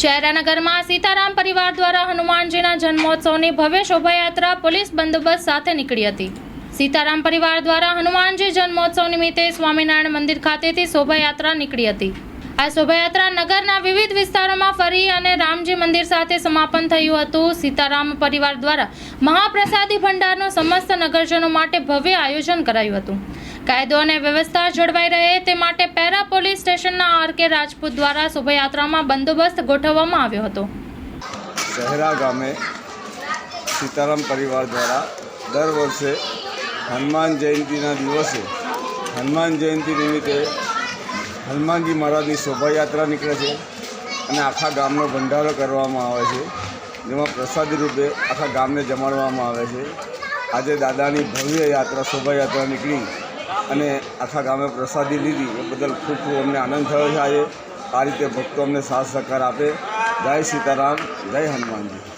શહેરાનગરમાં સીતારામ પરિવાર દ્વારા હનુમાનજીના જન્મોત્સવની ભવ્ય શોભાયાત્રા પોલીસ બંદોબસ્ત સાથે નીકળી હતી. સીતારામ પરિવાર દ્વારા હનુમાનજી જન્મોત્સવ નિમિત્તે સ્વામિનારાયણ મંદિર ખાતેથી શોભાયાત્રા નીકળી હતી. આ શોભાયાત્રા નગરના વિવિધ વિસ્તારોમાં ફરી અને રામજી મંદિર સાથે સમાપન થયું હતું. સીતારામ પરિવાર દ્વારા મહાપ્રસાદી ભંડારનું સમસ્ત નગરજનો માટે ભવ્ય આયોજન કરાયું હતું. કાયદો અને વ્યવસ્થા જળવાઈ રહે તે માટે પેરા પોલીસ સ્ટેશનના આર કે રાજપૂત દ્વારા શોભાયાત્રામાં બંદોબસ્ત ગોઠવવામાં આવ્યો હતો. શહેરા ગામે સીતારામ પરિવાર દ્વારા દર વર્ષે હનુમાન જયંતિના દિવસે, હનુમાન જયંતિ નિમિત્તે હનુમાનજી મહારાજની શોભાયાત્રા નીકળે છે અને આખા ગામનો ભંડારો કરવામાં આવે છે. જેમાં પ્રસાદી રૂપે આખા ગામને જમાડવામાં આવે છે. આજે દાદાની ભવ્ય યાત્રા, શોભાયાત્રા નીકળી અને આખા ગામે પ્રસાદી લીધી. એ બદલ ખૂબ ખૂબ અમને આનંદ થયો છે આજે. આ રીતે ભક્તો અમને સાથ સહકાર આપે. જય સીતારામ, જય હનુમાનજી.